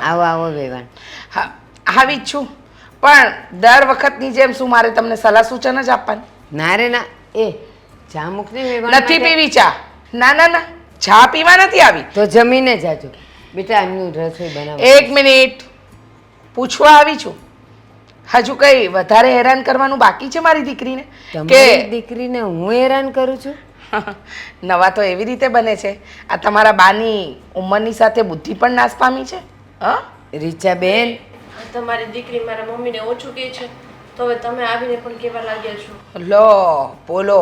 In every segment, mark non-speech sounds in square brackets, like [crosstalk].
આવો આવો વેવાણ. હા આવી જ છું. પણ દર વખતની જેમ શું મારે તમને સલાહ સૂચન જ આપવાની? ના રે ના. એ ચા મૂક ને વેવાણ નથી પીવી ચા. ના ના ના. ચા પીવા નથી આવી. તો જમીને જાજો. બેટા એમનું રસોઈ બનાવો. એક મિનિટ. પૂછવા આવી છું. હજુ કઈ વધારે હેરાન કરવાનું બાકી છે મારી દીકરીને? કે દીકરીને હું હેરાન કરું છું? [laughs] નવા તો એવી રીતે બને છે. આ તમારા બાની ઉંમરની સાથે બુદ્ધિ પણ નાશ પામી છે? હા? રીચાબેન તમારી દીકરી મારા મમ્મીને ઓછું કહે છે તો હવે તમે આવીને પણ કેવા લાગ્યા છો. લો બોલો.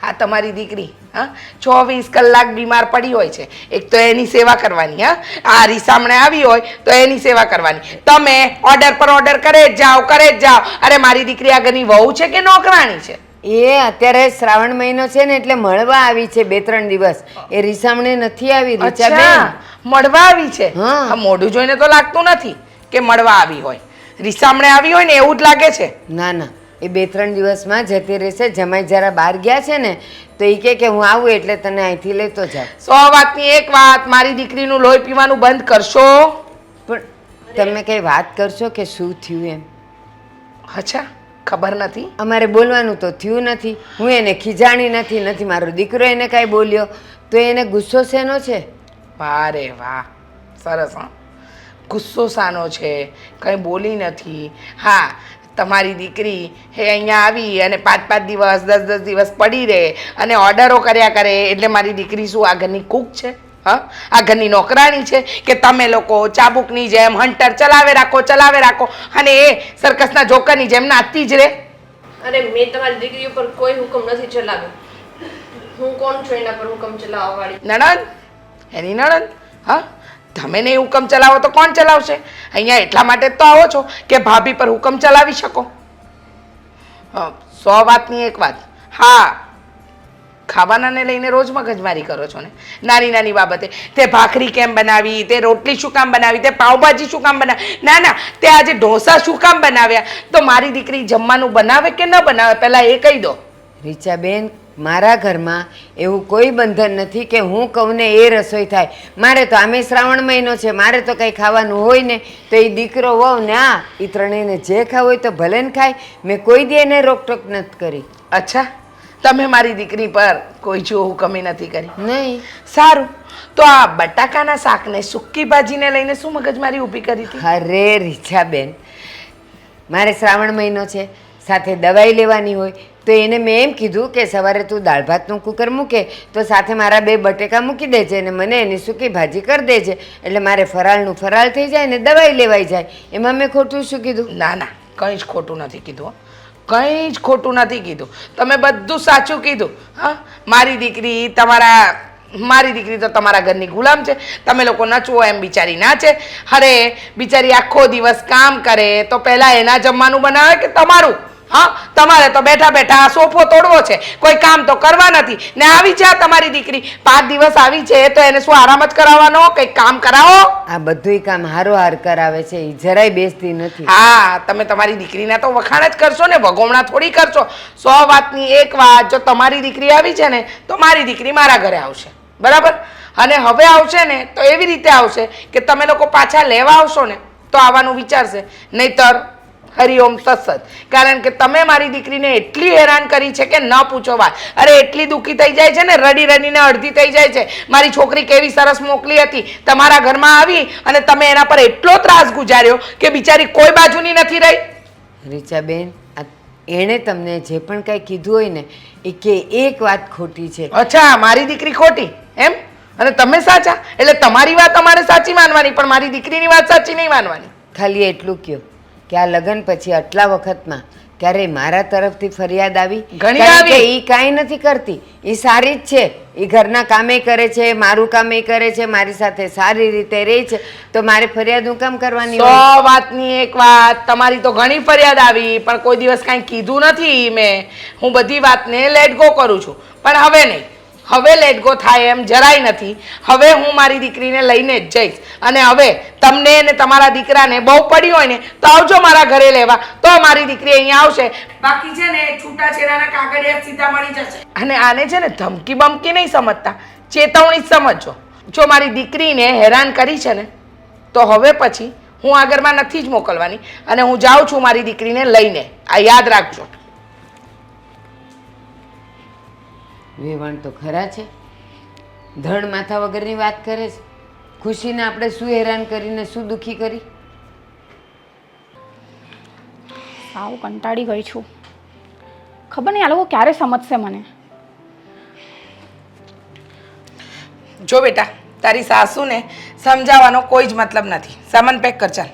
હા તમારી દીકરી હા? ચોવીસ કલાક બીમાર પડી હોય છે. એક તો એની સેવા કરવાની હા? આ રીસામણે આવી હોય તો એની સેવા કરવાની. તમે ઓર્ડર પર ઓર્ડર કરે જ જાઓ કરે જ જાઓ. અરે મારી દીકરી આગળની વહુ છે કે નોકરાણી છે? એ અત્યારે શ્રાવણ મહિનો છે ને એટલે મળવા આવી છે બે ત્રણ દિવસ. એ રીસામણે નથી આવી રીચાબેન. મળવા આવી છે? હા. મોઢું જોઈને તો લાગતું નથી કે મળવા આવી હોય. રીસામણે આવી હોય ને એવું જ લાગે છે? ના ના. એ બે ત્રણ દિવસમાં જતી રહેશે. જમાઈ જરા બહાર ગયા છે ને તો એ કહે કે હું આવું એટલે તને અહીંથી લેતો જાઉં. સો વાતની એક વાત મારી દીકરીનું લોહી પીવાનું બંધ કરશો? પણ તમે કઈ વાત કરશો કે શું થયું એમ? અચ્છા. ખબર નથી? અમારે બોલવાનું તો થયું નથી. હું એને ખીજાણી નથી નથી. મારો દીકરો એને કાંઈ બોલ્યો? તો એને ગુસ્સો શેનો છે? વાહ રે વાહ. સરસ હા. ગુસ્સો સાનો છે. કંઈ બોલી નથી. હા તમારી દીકરી એ અહીંયા આવી અને પાંચ પાંચ દિવસ દસ દસ દિવસ પડી રહે અને ઓર્ડરો કર્યા કરે. એટલે મારી દીકરી શું આ ઘરની કૂક છે? હા? આ ઘરની નોકરાણી છે કે તમે લોકો ચાબુકની જેમ હંટર ચલાવે રાખો ચલાવે રાખો અને એ સર્કસના જોકરની જેમ નાચતી જ રહે. અરે મેં તમારી દીકરી ઉપર કોઈ હુકમ નથી ચલાવ્યો. હું કોણ છું એના પર હુકમ ચલાવવા વાળી નણંદ? એની નણંદ? હા? તમે નહીં હુકમ ચલાવો તો કોણ ચલાવશે? અહીંયા એટલા માટે તો આવો છો કે ભાભી પર હુકમ ચલાવી શકો. સો વાતની એક વાત. હા ખાવાનાને લઈને રોજ મગજમારી કરો છો ને? નાની નાની બાબતે. તે ભાખરી કેમ બનાવી? તે રોટલી શું કામ બનાવી? તે પાવભાજી શું કામ બનાવી? ના ના તે આજે ઢોસા શું કામ બનાવ્યા? તો મારી દીકરી જમવાનું બનાવે કે ન બનાવે? પહેલાં એ કહી દો. રીચાબેન મારા ઘરમાં એવું કોઈ બંધન નથી કે હું કહું ને એ રસોઈ થાય. મારે તો આમે શ્રાવણ મહિનો છે મારે તો કંઈ ખાવાનું હોય ને તો એ દીકરો વહુ ને આ એ ત્રણેયને જે ખાવું હોય તો ભલે ને ખાય. મેં કોઈ દી એને રોકટોક નથી કરી. અચ્છા. તમે મારી દીકરી પર કોઈ જો હુકમી નથી કરી. નહીં. સારું. તો આ બટાકાના શાકને સૂકી ભાજીને લઈને શું મગજમારી ઊભી કરી હતી? અરે રીછાબેન મારે શ્રાવણ મહિનો છે સાથે દવાઈ લેવાની હોય તો એને મેં એમ કીધું કે સવારે તું દાળ ભાતનું કુકર મૂકે તો સાથે મારા બે બટેકા મૂકી દેજે અને મને એની સૂકી ભાજી કરી દેજે એટલે મારે ફરાળનું ફરાળ થઈ જાય ને દવાઈ લેવાઈ જાય. એમાં મેં ખોટું શું કીધું? ના ના કંઈ જ ખોટું નથી કીધું. કંઈ જ ખોટું નથી કીધું. તમે બધું સાચું કીધું. હા? મારી દીકરી તમારા, મારી દીકરી તો તમારા ઘરની ગુલામ છે. તમે લોકો નચવો એમ બિચારી નાચે અરે, બિચારી આખો દિવસ કામ કરે, તો પહેલાં એના જમવાનું બનાવે કે તમારું? હા? તમારે તો બેઠા બેઠા આ સોફો તોડવો છે. કોઈ કામ તો કરવા નથી. ને આવી છે તમારી દીકરી. પાંચ દિવસ આવી છે તો એને શું આરામ જ કરાવવાનો? કંઈક કામ કરાવો? આ બધુંય કામ હારો હાર કરાવે છે એ જરાય બેસતી નથી. હા તમે તમારી દીકરીના તો વખાણ જ કરશો ને ભગોમણા થોડી કરશો. સો વાતની એક વાત જો તમારી દીકરી આવી છે ને તો મારી દીકરી મારા ઘરે આવશે. બરાબર? અને હવે આવશે ને તો એવી રીતે આવશે કે તમે લોકો પાછા લેવા આવશો ને તો આવવાનું વિચારશે. નહીતર હરિઓમ સત્સત કારણ કે તમે મારી દીકરીને એટલી હેરાન કરી છે કે ન પૂછો વાત. અરે એટલી દુઃખી થઈ જાય છે ને રડી રડીને અડધી થઈ જાય છે. મારી છોકરી કેવી સરસ મોકલી હતી. તમારા ઘરમાં આવી અને તમે એના પર એટલો ત્રાસ ગુજાર્યો કે બિચારી કોઈ બાજુની નથી રહી. રીચાબેન એણે તમને જે પણ કાંઈ કીધું હોય ને એ કે એક વાત ખોટી છે. અચ્છા મારી દીકરી ખોટી એમ? અને તમે સાચા? એટલે તમારી વાત અમારે સાચી માનવાની પણ મારી દીકરીની વાત સાચી નહીં માનવાની. ખાલી એટલું કયો કે આ લગ્ન પછી આટલા વખતમાં ક્યારે મારા તરફથી ફરિયાદ આવી? ઘણી કે આવી. એ કાંઈ નથી કરતી. એ સારી જ છે. એ ઘરના કામે કરે છે મારું કામ એ કરે છે મારી સાથે સારી રીતે રહે છે. તો મારે ફરિયાદ હું કામ કરવાની સો વાતની એક વાત. તમારી તો ઘણી ફરિયાદ આવી પણ કોઈ દિવસ કાંઈ કીધું નથી મેં. હું બધી વાતને લેટ ગો કરું છું. પણ હવે નહીં. હવે લેટ ગો થાય એમ જરાય નથી. હવે હું મારી દીકરીને લઈને જ જઈશ. અને હવે તમને ને તમારા દીકરાને બહુ પડી હોય ને તો આવજો મારા ઘરે લેવા. તો મારી દીકરી અહીંયા આવશે. બાકી છે ને છૂટાછેડાના કાગળિયા સીધા મળી જશે. અને આને છે ને ધમકી બમકી નહીં સમજતા. ચેતવણી જ સમજજો. જો મારી દીકરીને હેરાન કરી છે ને તો હવે પછી હું આગળમાં નથી જ મોકલવાની. અને હું જાઉં છું મારી દીકરીને લઈને. આ યાદ રાખજો. વેવાણ તો ખરા છે. ધડ માથા વગરની વાત કરે છે. ખુશીને આપણે શું હેરાન કરીને શું દુઃખી કરી? સાવ કંટાળી ગઈ છું. ખબર નહીં આ લોકો ક્યારે સમજશે મને. જો બેટા તારી સાસુને સમજાવવાનો કોઈ જ મતલબ નથી. સામાન પેક કર ચાલ.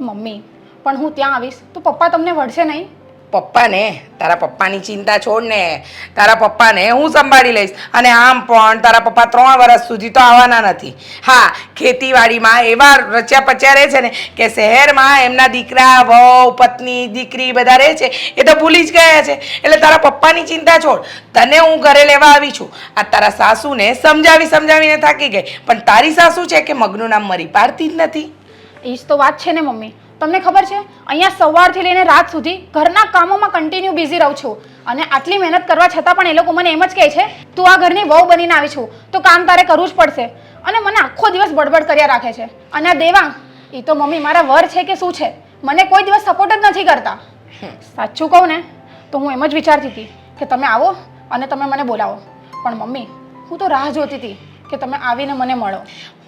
મમ્મી પણ હું ત્યાં આવીશ તો પપ્પા તમને વળશે નહીં? પપ્પાને, તારા પપ્પાની ચિંતા છોડ ને તારા પપ્પાને હું સંભાળી લઈશ. અને આમ પણ તારા પપ્પા ત્રણ વર્ષ સુધી તો આવવાના નથી. હા, ખેતીવાડીમાં એવા રચ્યા પચ્યા રહે છે ને કે શહેરમાં એમના દીકરા, વહુ, પત્ની, દીકરી બધા રહે છે, એ તો ભૂલી જ ગયા છે. એટલે તારા પપ્પાની ચિંતા છોડ. તને હું ઘરે લેવા આવી છું. આ તારા સાસુને સમજાવી સમજાવીને થાકી ગઈ. પણ તારી સાસુ છે કે મગનું નામ મરી પાડતી જ નથી? એ જ તો વાત છે ને મમ્મી. તમને ખબર છે? અહીંયા સવારથી લઈને રાત સુધી ઘરના કામોમાં કન્ટિન્યુ બિઝી રહું છું. અને આટલી મહેનત કરવા છતાં પણ એ લોકો મને એમ જ કહે છે તું આ ઘરની વહુ બનીને આવી છું. તો કામ તારે કરવું જ પડશે. અને મને આખો દિવસ બડબડ કર્યા રાખે છે. અને આ દેવાંગ એ તો મમ્મી મારા વર છે કે શું છે? મને કોઈ દિવસ સપોર્ટ જ નથી કરતા. સાચું કહું ને તો હું એમ જ વિચારતી હતી કે તમે આવો અને તમે મને બોલાવો. પણ મમ્મી હું તો રાહ જોતી હતી કે તમે આવીને મને મળો.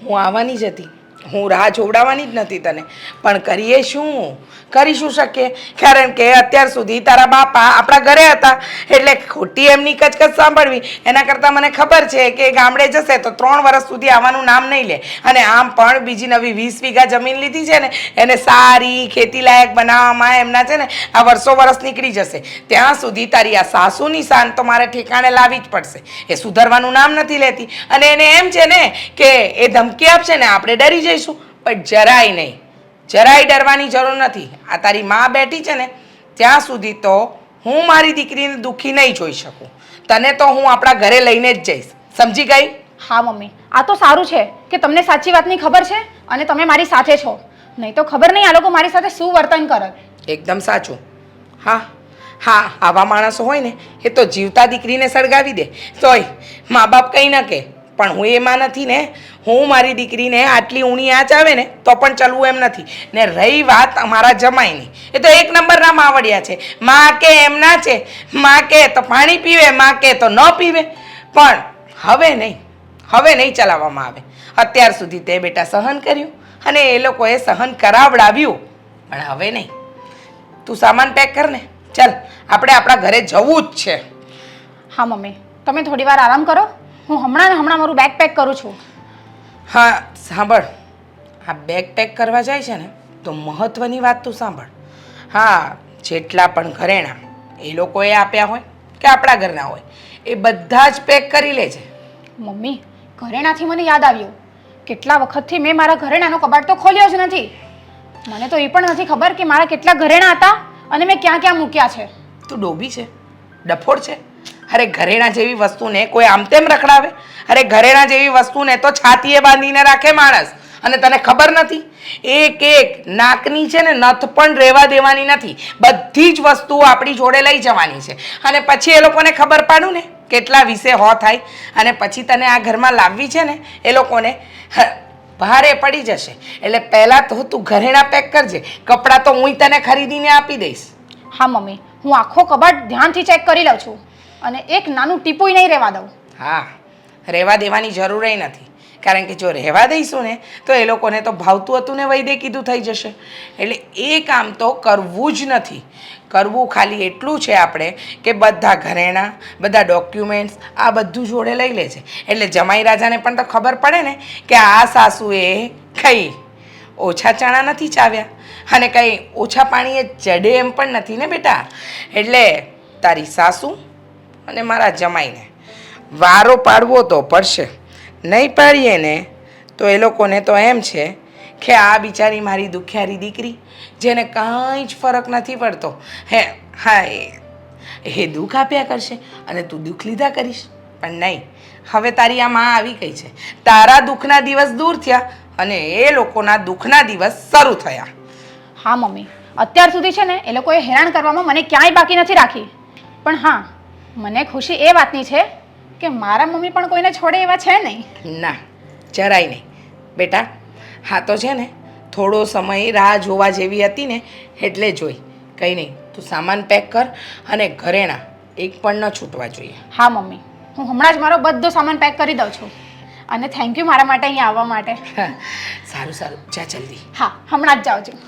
હું આવવાની જ હતી. હું રાહ જોવડાવવાની જ નથી તને. પણ કરીએ શું? કરી શું શકીએ? કારણ કે અત્યાર સુધી તારા બાપા આપણા ઘરે હતા, એટલે ખોટી એમની કચકચ સાંભળવી. એના કરતાં મને ખબર છે કે ગામડે જશે તો ત્રણ વર્ષ સુધી આવવાનું નામ નહીં લે. અને આમ પણ બીજી નવી વીસ વીઘા જમીન લીધી છે ને, એને સારી ખેતીલાયક બનાવવામાં એમના છે ને, આ વર્ષો વર્ષ નીકળી જશે. ત્યાં સુધી તારી આ સાસુની શાન તો મારે ઠેકાણે લાવવી જ પડશે. એ સુધારવાનું નામ નથી લેતી. અને એને એમ છે ને કે એ ધમકી આપશે ને, આપણે ડરી જઈશું. પણ જરાય નહીં. જરાય ડરવાની જરૂર નથી. આ તારી મા બેઠી છે ને ત્યાં સુધી તો હું મારી દીકરીને દુઃખી નહીં જોઈ શકું. તને તો હું આપણા ઘરે લઈને જ જઈશ. સમજી ગઈ? હા મમ્મી. આ તો સારું છે કે તમને સાચી વાતની ખબર છે અને તમે મારી સાથે છો. નહીં તો ખબર નહીં આ લોકો મારી સાથે શું વર્તન કરે. એકદમ સાચું. હા હા આવા માણસો હોય ને એ તો જીવતા દીકરીને સળગાવી દે. તોય મા બાપ કંઈ ન કહે. પણ હું એમાં નથી ને, હું મારી દીકરીને આટલી ઊણી આંચ આવે ને, તો પણ ચલવું એમ નથી. ને રહી વાત અમારા જમાઈની. એ તો એક નંબરના માવડિયા છે. માં કે એમના છે. માં કે તો પાણી પીવે, માં કે તો ન પીવે. પણ હવે નહીં. હવે નહીં ચલાવવામાં આવે. અત્યાર સુધી તે બેટા સહન કર્યું અને એ લોકોએ સહન કરાવડાવ્યું. પણ હવે નહીં. તું સામાન પેક કર ને. ચાલ, આપણે આપણા ઘરે જવું જ છે. હા, મમ્મી. તમે થોડી વાર આરામ કરો. હું હમણાં ને હમણાં મારું બેગ પેક કરું છું. હા સાંભળ. આ બેગ પેક કરવા જાય છે ને તો મહત્વની વાત તું સાંભળ. હા જેટલા પણ ઘરેણા એ લોકોએ આપ્યા હોય કે આપણા ઘરના હોય એ બધા જ પેક કરી લે છે. મમ્મી ઘરેણાથી મને યાદ આવ્યું. કેટલા વખતથી મેં મારા ઘરેણાનો કબાટ તો ખોલ્યો જ નથી. મને તો એ પણ નથી ખબર કે મારા કેટલા ઘરેણા હતા અને મેં ક્યાં ક્યાં મૂક્યા છે. તું ડોબી છે? ડફોડ છે? અરે ઘરેણા જેવી વસ્તુને કોઈ આમ તેમ રખડાવે? અરે ઘરેણા જેવી વસ્તુને તો છાતીએ બાંધીને રાખે માણસ. અને તને ખબર નથી? એક એક નાકની છે ને નથ પણ રહેવા દેવાની નથી. બધી જ વસ્તુઓ આપણી જોડે લઈ જવાની છે. અને પછી એ લોકોને ખબર પાડું ને કેટલા વિશે હો થાય. અને પછી તને આ ઘરમાં લાવવી છે ને, એ લોકોને ભારે પડી જશે. એટલે પહેલાં તો તું ઘરેણા પેક કરજે. કપડાં તો હું તને ખરીદીને આપી દઈશ. હા, મમ્મી. હું આખો કબાટ ધ્યાનથી ચેક કરી લઉં છું. અને એક નાનું ટીપુય નહીં રહેવા દઉં. હા, રહેવા દેવાની જરૂર નથી. કારણ કે જો રહેવા દઈશું ને, તો એ લોકોને તો ભાવતું હતું ને વૈદે કીધું થઈ જશે. એટલે એ કામ તો કરવું જ નથી. કરવું ખાલી એટલું છે આપણે કે બધા ઘરેણાં, બધા ડોક્યુમેન્ટ્સ આ બધું જોડે લઈ લે છે. એટલે જમાઈ રાજાને પણ તો ખબર પડે ને કે આ સાસુએ કંઈ ઓછા ચણા નથી ચાવ્યા. અને કંઈ ઓછા પાણીએ ચડે એમ પણ નથી ને બેટા. એટલે તારી સાસુ અને મારા જમાઈને. વારો પાડવો તો પડશે. નહીં પાડીએ ને તો એ લોકોને તો એમ છે કે આ બિચારી મારી દુખિયારી દીકરી, જેને કાંઈ જ ફરક નથી પડતો. હે, હા, એ દુઃખ આપ્યા કરશે અને તું દુઃખ લીધા કરીશ. પણ નહીં, હવે તારી આ માં આવી ગઈ છે. તારા દુઃખના દિવસ દૂર થયા અને એ લોકોના દુઃખના દિવસ શરૂ થયા. હા, મમ્મી. અત્યાર સુધી છે ને એ લોકોએ હેરાન કરવામાં મને ક્યાંય બાકી નથી રાખી. પણ હા મને ખુશી એ વાતની છે કે મારા મમ્મી પણ કોઈને છોડે એવા છે નહીં. ના જરાય નહીં. બેટા હા તો છે ને થોડો સમય રાહ જોવા જેવી હતી ને એટલે જોઈ. કંઈ નહીં તું સામાન પેક કર અને ઘરેણા એક પણ ન છૂટવા જોઈએ. હા મમ્મી. હું હમણાં જ મારો બધો સામાન પેક કરી દઉં છું. અને થેન્ક યુ મારા માટે અહીંયા આવવા માટે. સારું સારું. જા જલ્દી. હા હમણાં જ જાઉં છું.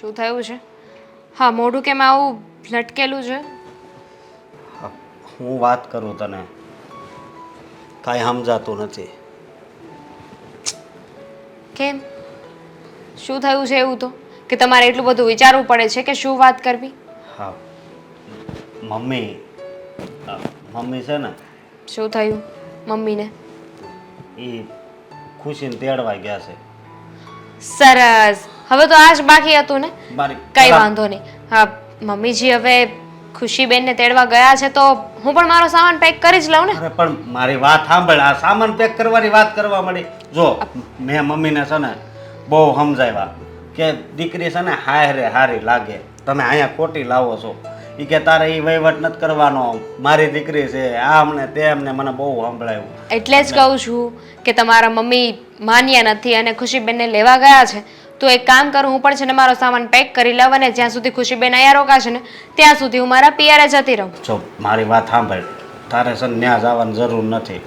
શું થયું છે? હા મોઢું કેમ આવું લટકેલું છે? હા, વાત કરું તને. કાંઈ સમજાતું નથી. કેમ? શું થયું છે એવું તો? કે તમારે એટલું બધું વિચારવું પડે છે કે શું વાત કરવી? હા. મમ્મી મમ્મી છે ને? શું થયું મમ્મીને? એ ખુશીને તેડવા ગયા છે. સરસ. હવે તો આ જ બાકી હતું ને? મારી કઈ વાંધો નહીં. હા મમ્મીજી હવે ખુશીબેનને તેડવા ગયા છે તો હું પણ મારો સામાન પેક કરી જ લઉં ને? અરે પણ મારી વાત સાંભળ. આ સામાન પેક કરવાની વાત કરવા મળી જો મેં મમ્મીને છે ને બહુ સમજાવ્યા કે દીકરી છે ને હારે હારી લાગે. તમે અહીંયા ખોટી લાવો છો. એ કે તારે એ વહીવટ નથી કરવાનો. મારી દીકરી છે આમ ને તેમ ને મને બહુ સંભળાયું. એટલે જ કહું છું કે તમારા મમ્મી માન્યા નથી અને ખુશીબેનને લેવા ગયા છે. તો એક કામ કરું હું પણ છે ને મારો સામાન પેક કરી લઉં અને જ્યાં સુધી ખુશીબેન અહીંયા રોકાશે ને ત્યાં સુધી હું મારા પિયરે જતી રહું. જો મારી વાત સાંભળ. તારે છે ને ત્યાં જવાની જરૂર નથી.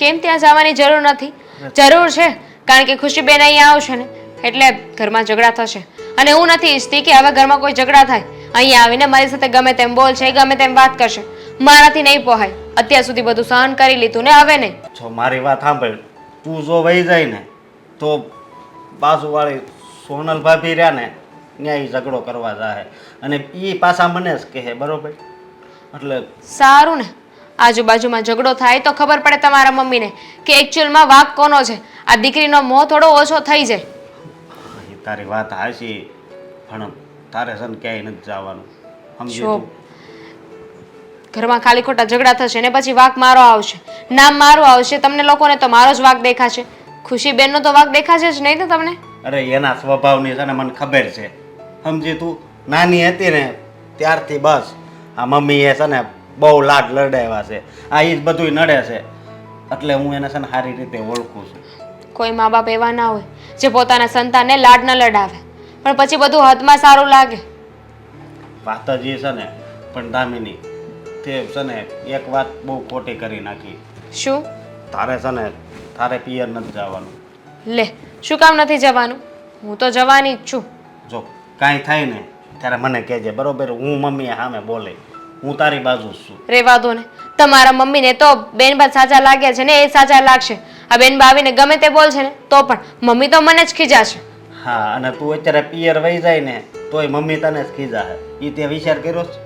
કેમ ત્યાં જવાની જરૂર નથી? જરૂર છે કારણ કે ખુશીબેન અહીંયા આવશે ને એટલે ઘરમાં ઝઘડા થશે. અને હું નથી ઈચ્છતી કે હવે ઘરમાં કોઈ ઝઘડા થાય. અહીંયા આવીને મારી સાથે ગમે તેમ બોલ છે ગમે તેમ વાત કરશે. મારાથી નહીં પોહાય. અત્યાર સુધી બધું સહન કરી લીધું ને હવે નહીં. જો મારી વાત સાંભળ. તું જો વહી જાય ને તો બાજુવાળી સોનલ ભાભી રહ્યા ને ત્યાં એ ઝઘડો કરવા જાય અને એ પાછા મને જ કહે બરોબર? એટલે સારું ને. આજુબાજુમાં ઝઘડો થાય તો ખબર પડે તમારા મમ્મીને કે એકચ્યુઅલમાં વાક કોનો છે. આ દીકરીનો મોહ થોડો ઓછો થઈ જાય. એ તારી વાત હાચી પણ તારે છે ને ક્યાંય નથી જવાનું. સમજી જો. તું? ઘરમાં ખાલી ખોટા ઝઘડા થશે ને પછી વાક મારો આવશે. નામ મારું આવશે તમને લોકોને તો મારો જ વાક દેખાશે. ખુશીબેનનો તો વાક દેખાશે જ નહીં ને તમને? અરે એના સ્વભાવની છે ને મને ખબર છે. સમજી તું? નાની હતી ને ત્યારથી બસ આ મમ્મીએ છે ને બહુ લાડ લડાવ્યા છે. આ એ જ બધું નડે છે. એટલે હું એને છે ને સારી રીતે ઓળખું છું. કોઈ મા બાપ એવા ના હોય જે પોતાના સંતાનને લાડ ન લડાવે. પણ પછી બધું હદમાં સારું લાગે. વાત જ એ છે ને પણ દામિની તે છે ને એક વાત બહુ ખોટી કરી નાખી. શું? તારે છે ને તારે પિયર નથી જવાનું. લે શું કામ નથી જવાનું? હું તો જવાની જ છું. જો કાંઈ થાય ને ત્યારે મને કહેજે બરોબર? હું મમ્મી સામે બોલે. હું તારી બાજુ જ છું. રેવા દો ને. તમારા મમ્મીને તો બેનબા સાચા લાગ્યા છે ને એ સાચા લાગશે. આ બેનબા આવીને ગમે તે બોલશે ને તો પણ મમ્મી તો મને જ ખીજાશે. હા અને તું અત્યારે પિયર વહી જાય ને તોય મમ્મી તને જ ખીજા એ તે વિચાર કર્યો છે?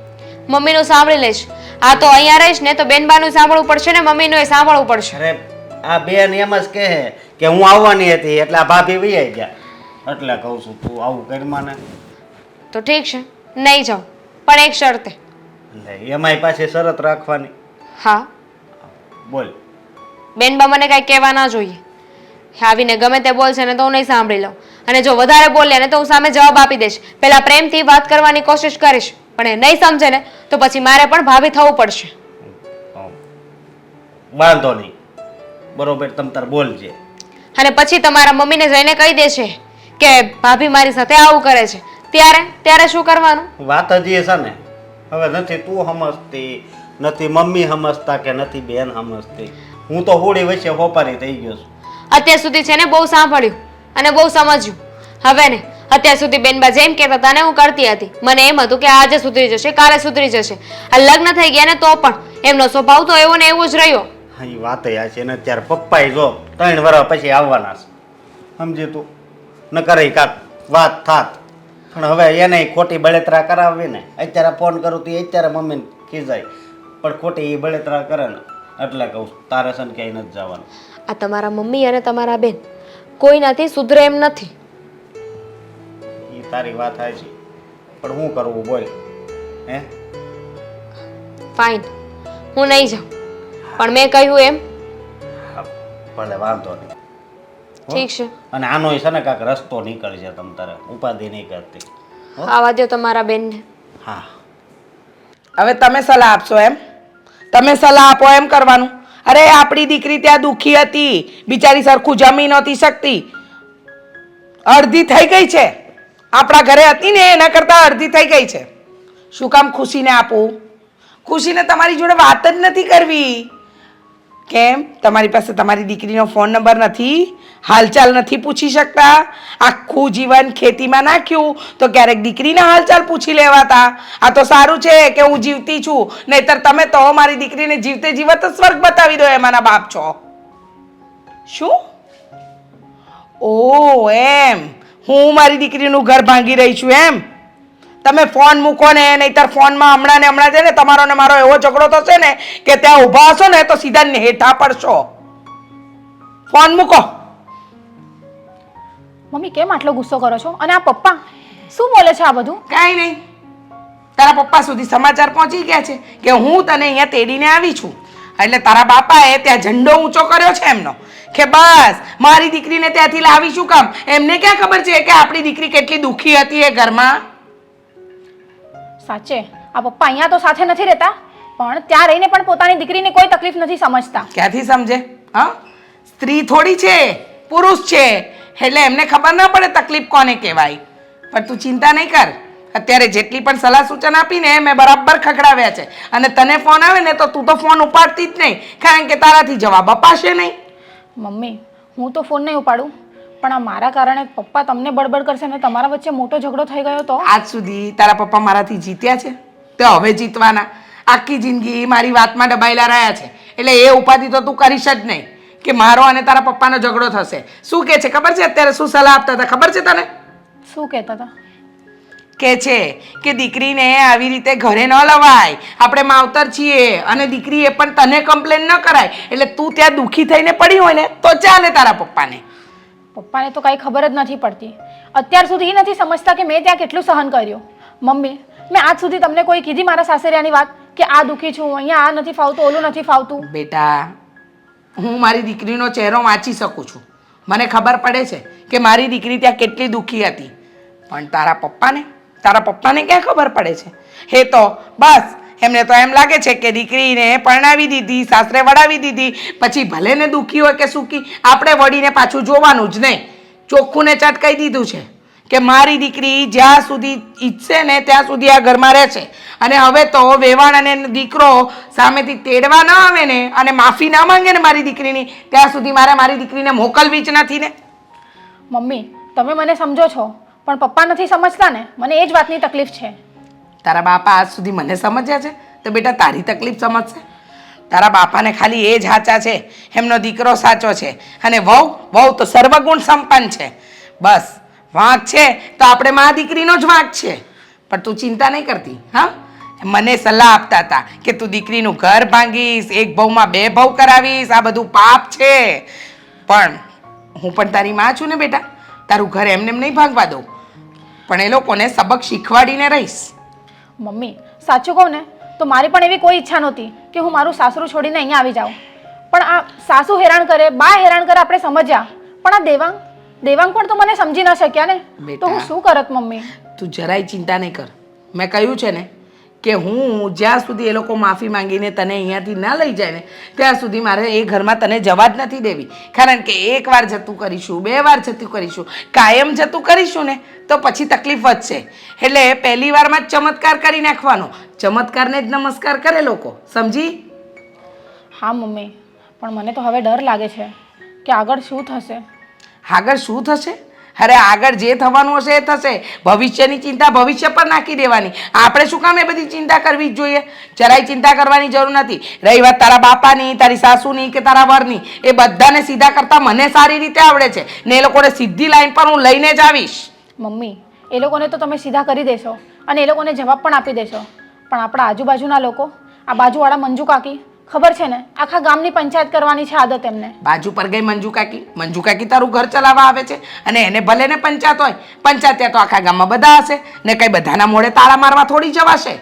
મમ્મીનું સાંભળી લઈશ આ તો અહીંયા રહીશ ને તો બેનબાનું સાંભળવું પડશે ને મમ્મીનું એ સાંભળવું પડશે. અરે આ બેન એમ જ કહે કે હું આવવાની હતી એટલે આ ભાભી વહી ગયા. એટલે કહું છું તું આવું કરીમાં ને તો ઠીક છે નહીં જાઉં પણ એક શરતે. એટલે એમાંય પાછી શરત રાખવાની. હા. બોલ. બેનબા મને કાંઈ કહેવા ના જોઈએ. આવીને ગમે તે બોલશે ને તો હું નહીં સાંભળી લઉં. અને જો વધારે બોલ્યા ને તો હું સામે જવાબ આપી દઈશ. પહેલા પ્રેમથી વાત કરવાની કોશિશ કરીશ પણ એ નહીં સમજે ને તો પછી મારે પણ ભાભી થવું પડશે. વાંધો નહીં. બરોબર તમ તાર બોલજે અને પછી તમારા મમ્મીને જઈને કહી દેશે કે ભાભી મારી સાથે આવું કરે છે. ત્યારે? ત્યારે શું કરવાનું? વાત જ એ છે ને હવે નથી તું સમજતી નથી મમ્મી સમજતા કે નથી બેન સમજતી. હું તો હોળી વચ્ચે હોપારી થઈ ગયો છું. અત્યાર સુધી છે ને બહુ સાંભળ્યું અને બહુ સમજ્યું. હવે ને અત્યાર સુધી બેનબા જેમ કહેતા હતા ને હું કરતી હતી. મને એમ હતું કે આજે સુધરી જશે કાલે સુધરી જશે. આ લગ્ન થઈ ગયા ને તો પણ એમનો સ્વભાવ તો એવો ને એવો જ રહ્યો. હા એ વાત આ છે ને ત્યારે પપ્પાએ જો ત્રણ વર્ષ પછી આવવાના છે. સમજે તું? ન કરે કાંક વાત થાત. પણ હવે એને ખોટી બળેતરા કરાવવી ને. અત્યારે ફોન કરું તો એ અત્યારે મમ્મીને ખીજાય. પણ ખોટી એ બળેતરા કરે ને એટલે કહું તારે છે ને ક્યાંય નથી જવાનું. આ તમારા મમ્મી અને તમારા બેન કોઈનાથી સુધરે એમ નથી. એ તારી વાત થાય છે પણ શું કરવું બોલ. હે? ફાઇન હું નહીં જાઉં. પણ મેં કહ્યું એમ. ભલે વાંધો નહીં. ઠીક છે. અને આનો છે ને કાંક રસ્તો નીકળશે તમ તારે. ઉપાધિ નહીં કરતી. આવા દો તમારા બેનને. હા. હવે તમે સલાહ આપશો એમ? તમે સલાહ આપો એમ કરવાનું? અરે આપણી દીકરી ત્યાં દુખી હતી. બિચારી સરખું જમી નહોતી શકતી. અડધી થઈ ગઈ છે. આપણા ઘરે હતી ને એના કરતાં અડધી થઈ ગઈ છે. શું કામ ખુશીને આપું? ખુશીને તમારી જોડે વાત જ નથી કરવી. કેમ? તમારી પાસે તમારી દીકરીનો ફોન નંબર નથી? હાલચાલ નથી પૂછી શકતા? આખું જીવન ખેતીમાં નાખ્યું? તો ક્યારેક દીકરીના હાલચાલ પૂછી લેવાતા? આ તો સારું છે કે હું જીવતી છું. નહીતર તમે તો મારી દીકરીને જીવતે જીવત સ્વર્ગ બતાવી દો એમાંના બાપ છો. શું? ઓ, એમ. હું મારી દીકરીનું ઘર ભાંગી રહી છું, એમ? તમે ફોન મૂકો ને નહીતર ફોનમાં હમણાં ને હમણાં છે ને તમારો ને મારો એવો ઝઘડો થશે ને કે ત્યાં ઊભા હશો ને તો સીધા હેઠા પડશો. ફોન મૂકો. મમ્મી કેમ આટલો ગુસ્સો કરો છો? અને આ પપ્પા? શું બોલે છે આ બધું? કાંઈ નહીં. તારા પપ્પા સુધી સમાચાર પહોંચી ગયા છે કે હું તને અહીંયા તેડીને આવી છું. એટલે તારા બાપાએ ત્યાં ઝંડો ઊંચો કર્યો છે એમનો. કે બસ મારી દીકરીને ત્યાંથી લાવી શું કામ. એમને ક્યાં ખબર છે કે આપણી દીકરી કેટલી દુઃખી હતી એ ઘરમાં? સાચે. આ પપ્પા અહીંયા તો સાથે નથી રહેતા પણ ત્યાં રહીને પણ પોતાની દીકરીને કોઈ તકલીફ નથી સમજતા. ક્યાંથી સમજે? હા? સ્ત્રી થોડી છે પુરુષ છે એટલે એમને ખબર ના પડે તકલીફ કોને કહેવાય. પણ તું ચિંતા નહીં કર. અત્યારે જેટલી પણ સલાહ સૂચન આપીને મેં બરાબર ખખડાવ્યા છે. અને તને ફોન આવે ને તો તું તો ફોન ઉપાડતી જ નહીં કારણ કે તારાથી જવાબ અપાશે નહીં. મમ્મી હું તો ફોન નહીં ઉપાડું. પણ આ મારા કારણે પપ્પા તમને બડબડ કરશે ને તમારા વચ્ચે મોટો ઝઘડો થઈ ગયો તો? આજ સુધી તારા પપ્પા મારાથી જીત્યા છે. તો હવે જીતવાના. આખી જિંદગી મારી વાતમાં દબાયેલા રહ્યા છે. એટલે એ ઉપાધિ તો તું કરીશ જ નહીં કે મારો અને તારા પપ્પાનો ઝઘડો થશે. શું કે છે? ખબર છે? અત્યારે શું સલાહ આપતા હતા? ખબર છે તને? શું કહેતા હતા? કે છે કે દીકરીને આવી રીતે ઘરે ન લવાય. આપણે માવતર છીએ અને દીકરી એ પણ તને કમ્પ્લેન ન કરાય. એટલે તું ત્યાં દુઃખી થઈને પડી હોય ને તો ચાલે તારા પપ્પાને. પપ્પાને તો કાંઈ ખબર જ નથી પડતી. અત્યાર સુધી નથી સમજતા કે મેં ત્યાં કેટલું સહન કર્યું. મમ્મી, મેં આજ સુધી તમને કોઈ કીધી મારા સાસરિયાની વાત કે આ દુઃખી છું, અહીંયા આ નથી ફાવતું, ઓલું નથી ફાવતું? બેટા, હું મારી દીકરીનો ચહેરો વાંચી શકું છું. મને ખબર પડે છે કે મારી દીકરી ત્યાં કેટલી દુઃખી હતી. પણ તારા પપ્પાને તારા પપ્પાને ક્યાં ખબર પડે છે? હે તો, બસ એમને તો એમ લાગે છે કે દીકરીને પરણાવી દીધી, સાસરે વડાવી દીધી, પછી ભલે ને દુઃખી હોય કે સુખી, આપણે વળીને પાછું જોવાનું જ નહીં. ચોખ્ખું ને ચટ કહી દીધું છે કે મારી દીકરી જ્યાં સુધી ઈચ્છે ને ત્યાં સુધી આ ઘરમાં રહે છે. અને હવે તો વેવાણ અને દીકરો સામેથી તેડવા ન આવે ને અને માફી ના માંગે ને મારી દીકરીની, ત્યાં સુધી મારે મારી દીકરીને મોકલવી જ નથી ને. મમ્મી, તમે મને સમજો છો, પણ પપ્પા નથી સમજતા ને? મને એ જ વાતની તકલીફ છે. તારા બાપા આજ સુધી મને સમજ્યા છે? તો બેટા, તારી તકલીફ સમજશે. તારા બાપાને ખાલી એ જ સાચા છે, એમનો દીકરો સાચો છે. અને વહુ વહુ તો સર્વગુણ સંપન્ન છે. બસ, વાંક છે તો આપણે મા દીકરીનો જ વાંક છે. પણ તું ચિંતા નહીં કરતી, હા? મને સલાહ આપતા હતા કે તું દીકરીનું ઘર ભાંગીશ, એક ભાવમાં બે ભાવ કરાવીશ, આ બધું પાપ છે. પણ હું પણ તારી માં છું ને બેટા. તારું ઘર એમને એમ નહીં ભાંગવા દઉં. પણ એ લોકોને સબક શીખવાડીને રહીશ. મમ્મી સાચું કહું ને તો મારી પણ એવી કોઈ ઈચ્છા નહોતી કે હું મારું સાસરું છોડીને અહીંયા આવી જાઉં. પણ આ સાસુ હેરાન કરે બા હેરાન કરે આપણે સમજ્યા. પણ આ દેવાંગ દેવાંગ પણ તો મને સમજી ન શક્યા ને. તો હું શું કરત મમ્મી? તું જરાય ચિંતા નહીં કર. મેં કહ્યું છે ને કે હું જ્યાં સુધી એ લોકો માફી માંગીને તને અહીંયાથી ના લઈ જાય ને ત્યાં સુધી મારે એ ઘરમાં તને જવા જ નથી દેવી. કારણ કે એક વાર જતું કરીશું બે વાર જતું કરીશું કાયમ જતું કરીશું ને તો પછી તકલીફ વધશે એટલે પહેલી વારમાં જ ચમત્કાર કરી નાખવાનો. ચમત્કારને જ નમસ્કાર કરે લોકો. સમજી? હા મમ્મી. પણ મને તો હવે ડર લાગે છે કે આગળ શું થશે? આગળ શું થશે? અરે આગળ જે થવાનું હશે એ થશે. ભવિષ્યની ચિંતા ભવિષ્ય પર નાખી દેવાની. આપણે શું કામ એ બધી ચિંતા કરવી જ જોઈએ? જરાય ચિંતા કરવાની જરૂર નથી. રહી વાત તારા બાપાની, તારી સાસુની કે તારા વરની. એ બધાને સીધા કરતા મને સારી રીતે આવડે છે. ને એ લોકોને સીધી લાઈન પર હું લઈને જ આવીશ. મમ્મી, એ લોકોને તો તમે સીધા કરી દેશો અને એ લોકોને જવાબ પણ આપી દેશો. પણ આપણા આજુબાજુના લોકો, આ બાજુવાળા મંજુ કાકી ખબર છે ને? આખા ગામની પંચાયત કરવાની છે આદત એમને. બાજુ પર ગઈ મંજુ કાકી. મંજુ કાકી તારું ઘર ચલાવવા આવે છે અને એને ભલે ને પંચાયત હોય, પંચાયત ત્યાં તો આખા ગામમાં બધા હશે ને કઈ બધાના મોઢે તાળા મારવા થોડી જવાશે.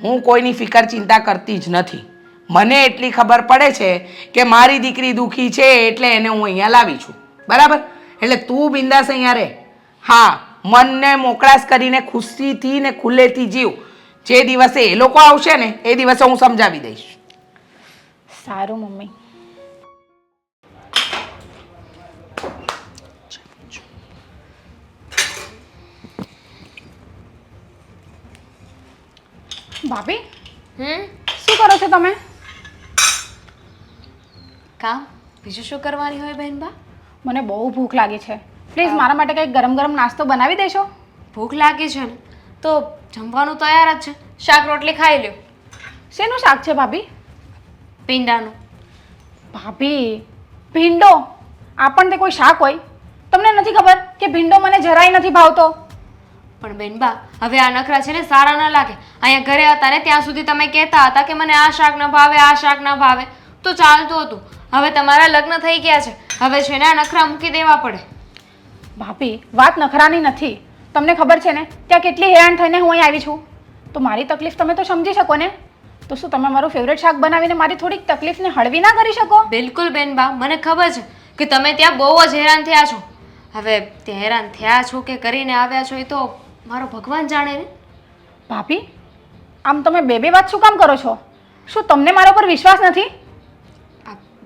હું કોઈની ફિકર ચિંતા કરતી જ નથી. મને એટલી ખબર પડે છે કે મારી દીકરી દુઃખી છે એટલે એને હું અહીંયા લાવી છું. બરાબર? એટલે તું બિંદાસ અહીંયા રહે. હા, મનને મોકળાશ કરીને ખુશીથી ને ખુલ્લેથી જીવ. જે દિવસે એ લોકો આવશે ને એ દિવસે હું સમજાવી દઈશ. સારું મમ્મી. ભાભી હમ? શું કરો છો તમે? કામ? બીજું શું કરવાની હોય બહેનબા મને બહુ ભૂખ લાગી છે. પ્લીઝ મારા માટે કંઈક ગરમ ગરમ નાસ્તો બનાવી દેશો? ભૂખ લાગી છે ને? તો જમવાનું તૈયાર જ છે. શાક રોટલી ખાઈ લ્યો. શેનું શાક છે ભાભી? ભીંડાનું. ભાભી ભીંડો? આ પણ તે કોઈ શાક હોય. તમને નથી ખબર કે ભીંડો મને જરાય નથી ભાવતો? પણ બેનબા હવે આ નખરા છે ને સારા ન લાગે. અહીંયા ઘરે હતા ને ત્યાં સુધી તમે કહેતા હતા કે મને આ શાક ન ભાવે આ શાક ન ભાવે. તો ચાલતું હતું. હવે તમારા લગ્ન થઈ ગયા છે. હવે છે ને આ નખરા મૂકી દેવા પડે. ભાભી વાત નખરાની નથી. તમને ખબર છે ને ત્યાં કેટલી હેરાન થઈને હું અહીં આવી છું? તો મારી તકલીફ તમે તો સમજી શકો ને? તો શું તમે મારું ફેવરેટ શાક બનાવીને મારી થોડીક તકલીફને હળવી ના કરી શકો? બિલકુલ બેનબા મને ખબર છે કે તમે ત્યાં બહુ જ હેરાન થયા છો. હવે તે હેરાન થયા છો કે કરીને આવ્યા છો એ તો મારો ભગવાન જાણે ને. ભાભી આમ તમે બે બે વાત શું કામ કરો છો? શું તમને મારા પર વિશ્વાસ નથી?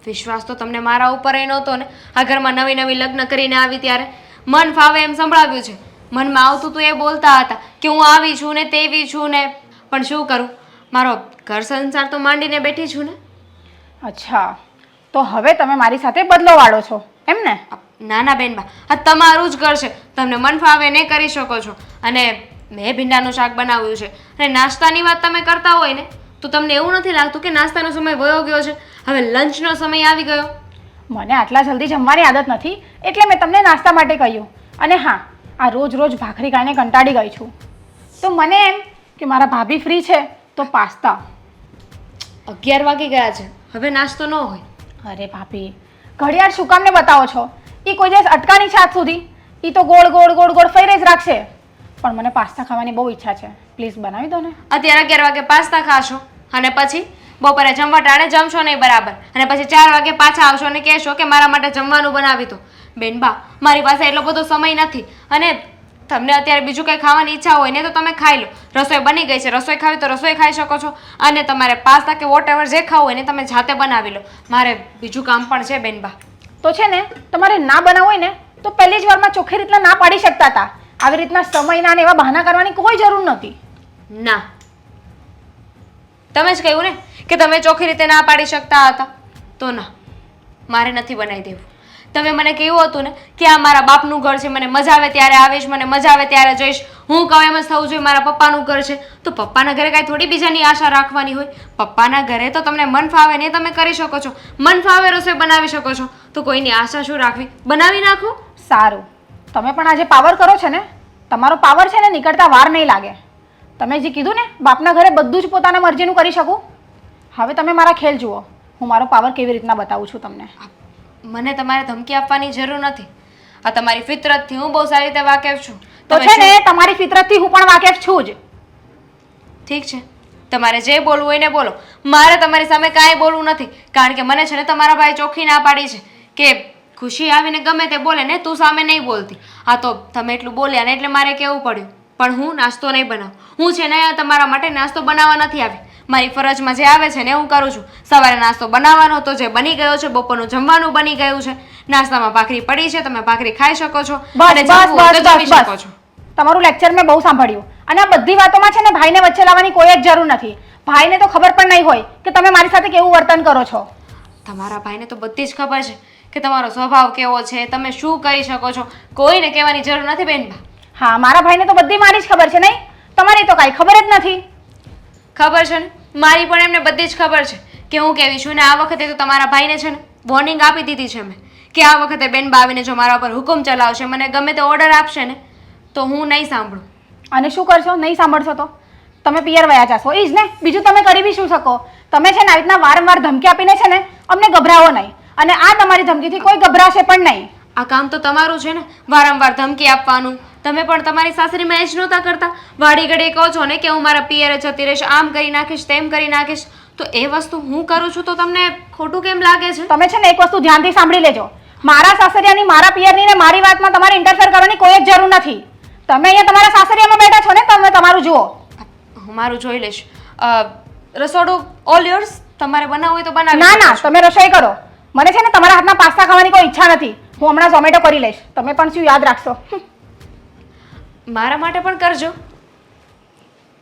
વિશ્વાસ તો તમને મારા ઉપર એ નહોતો ને. આ ઘરમાં નવી નવી લગ્ન કરીને આવી ત્યારે મન ફાવે એમ સંભળાવ્યું છે. મનમાં આવતું હતું એ બોલતા હતા કે હું આવી છું ને તેવી છું ને. પણ શું કરું? મારો ઘર સંસાર તો માંડીને બેઠી છું ને. અચ્છા. તો હવે તમે મારી સાથે બદલો વાળો છો એમ ને? નાના બેનબા આ તમારું જ ઘર છે. તમને મન ફાવે ને કરી શકો છો. અને મેં ભીંડાનું શાક બનાવ્યું છે. અને નાસ્તાની વાત તમે કરતા હોય ને તો તમને એવું નથી લાગતું કે નાસ્તાનો સમય વયો ગયો છે. હવે લંચનો સમય આવી ગયો. મને આટલા જલ્દી જમવાની આદત નથી એટલે મેં તમને નાસ્તા માટે કહ્યું. અને હા આ રોજ રોજ ભાખરી ખાઈને કંટાળી ગઈ છું. તો મને એમ કે મારા ભાભી ફ્રી છે તો પાસ્તા. અગિયાર વાગી ગયા છે. હવે નાસ્તો ન હોય. અરે ભાભી ઘડિયાળ શું કામને બતાવો છો? એ કોઈ દિવસ અટકાની છે આજ સુધી? એ તો ગોળ ગોળ ગોળ ગોળ ફરી જ રાખશે. પણ મને પાસ્તા ખાવાની બહુ ઈચ્છા છે. પ્લીઝ બનાવી દો ને. અત્યારે અગિયાર વાગે પાસ્તા ખાશો. અને પછી બપોરે જમવા ટાણે જમશો નહીં બરાબર. અને પછી ચાર વાગે પાછા આવશો અને કહેશો કે મારા માટે જમવાનું બનાવી દો બેનબા મારી પાસે એટલો બધો સમય નથી અને તમને અત્યારે બીજું કંઈ ખાવાની ઈચ્છા હોય ને તો તમે ખાઈ લો. રસોઈ બની ગઈ છે. રસોઈ ખાવી તો રસોઈ ખાઈ શકો છો. અને તમારે પાસ્તા કે વોટ જે ખાવું હોય ને તમે જાતે બનાવી લો. મારે બીજું કામ પણ છે બેનબા તો છે ને તમારે ના બનાવવું હોય ને તો પહેલી જ વારમાં ચોખ્ખી રીતના ના પાડી શકતા હતા. આવી રીતના સમયના ને એવા બહાના કરવાની કોઈ જરૂર નથી ના. તમે જ કહ્યું ને કે તમે ચોખ્ખી રીતે ના પાડી શકતા હતા. તો ના મારે નથી બનાવી દેવું. તમે મને કહ્યું હતું ને કે આ મારા બાપનું ઘર છે, મને મજા આવે ત્યારે આવીશ, મને મજા આવે ત્યારે જઈશ. હું કહું એમ જ થવું જોઈએ, મારા પપ્પાનું ઘર છે. તો પપ્પાના ઘરે કાંઈ થોડી બીજાની આશા રાખવાની હોય? પપ્પાના ઘરે તો તમને મન ફાવે ને તમે કરી શકો છો. મન ફાવે રસોઈ બનાવી શકો છો. તો કોઈની આશા શું રાખવી? બનાવી નાખો? સારું. તમે પણ આજે પાવર કરો છો ને? તમારો પાવર છે ને નીકળતા વાર નહીં લાગે. તમે જે કીધું ને, બાપના ઘરે બધું જ પોતાના મરજીનું કરી શકું? હવે તમે મારા ખેલ જુઓ. હું મારો પાવર કેવી રીતના બતાવું છું તમને? મને તમારે ધમકી આપવાની જરૂર નથી. આ તમારી ફિતરતથી હું બહુ સારી રીતે વાકેફ છું. તો તમે છે શું- ને તમારી ફિતરતથી હું પણ વાકેફ છું જ. ઠીક છે. તમારે જે બોલવું હોય ને બોલો. મારે તમારી સામે કાંઈ બોલવું નથી. કારણ કે મને છે ને તમારા ભાઈ ચોખ્ખી ના પાડી છે કે ખુશી આવીને ગમે તે બોલે ને તું સામે નહીં બોલતી. આ તો તમે એટલું બોલ્યા ને એટલે મારે કહેવું પડ્યું? પણ હું નાસ્તો નહીં બનાવું. હું છે ને તમારા માટે નાસ્તો બનાવવા નથી આવી. મારી ફરજમાં જે આવે છે ને હું કરું છું. સવારે નાસ્તો બનાવવાનો તો જે બની ગયો છે બપોરનું જમવાનું બની ગયું છે. નાસ્તામાં ભાખરી પડી છે તમે ભાખરી ખાઈ શકો છો અને જમી શકો છો. તમારું લેક્ચર મેં બહુ સાંભળ્યું. અને આ બધી વાતોમાં છે ને ભાઈને વચ્ચે લાવવાની કોઈ જ જરૂર નથી. ભાઈને તો ખબર પણ નહીં હોય કે તમે મારી સાથે કેવું વર્તન કરો છો. તમારા ભાઈને તો બધી જ ખબર છે કે તમારો સ્વભાવ કેવો છે તમે શું કરી શકો છો. કોઈને કહેવાની જરૂર નથી બેનબા હા મારા ભાઈને તો બધી મારી જ ખબર છે નહીં? તમારી તો કાંઈ ખબર જ નથી. ખબર છે ને? મારી પણ એમને બધી જ ખબર છે કે હું કેવી છું ને આ વખતે તો તમારા ભાઈને છે ને વોર્નિંગ આપી દીધી છે મેં કે આ વખતે બેન બાવીને જો મારા પર હુકમ ચલાવશે મને ગમે તે ઓર્ડર આપશે ને તો હું નહીં સાંભળું. અને શું કરશો? નહીં સાંભળશો તો? તમે પિયર વયા જશો. એ જ ને? બીજું તમે કરી બી શું શકો? તમે છે ને આવી રીતના વારંવાર ધમકી આપીને છે ને અમને ગભરાવો નહીં. અને આ તમારી ધમકીથી કોઈ ગભરાશે પણ નહીં. આ કામ તો તમારું છે ને વારંવાર ધમકી આપવાનું તમે પણ તમારી સાસરીમાં એ જ નહોતા કરતા. વાડી ઘડી કહો છો ને કે હું મારા પિયરે જતી રહીશ આમ કરી નાખીશ તેમ કરી નાખીશ. તો એ વસ્તુ હું કરું છું તો તમને ખોટું કેમ લાગે છે? તમે છે ને એક વસ્તુ ધ્યાનથી સાંભળી લેજો. મારા સાસરિયાની મારા પિયરની ને મારી વાતમાં તમારે ઇન્ટરફેર કરવાની કોઈ જ જરૂર નથી. તમે અહીંયા તમારા સાસરિયામાં બેઠા છો ને તમે તમારું જુઓ. હું મારું જોઈ લઈશ. રસોડું ઓલ યોર્સ તમારે બનાવવું હોય તો બનાવી ના ના તમે રસોઈ કરો. મને છે ને તમારા હાથમાં પાસ્તા ખાવાની કોઈ ઈચ્છા નથી. હું હમણાં ઝોમેટો કરી લઈશ. તમે પણ શું યાદ રાખશો? મારા માટે પણ કરજો.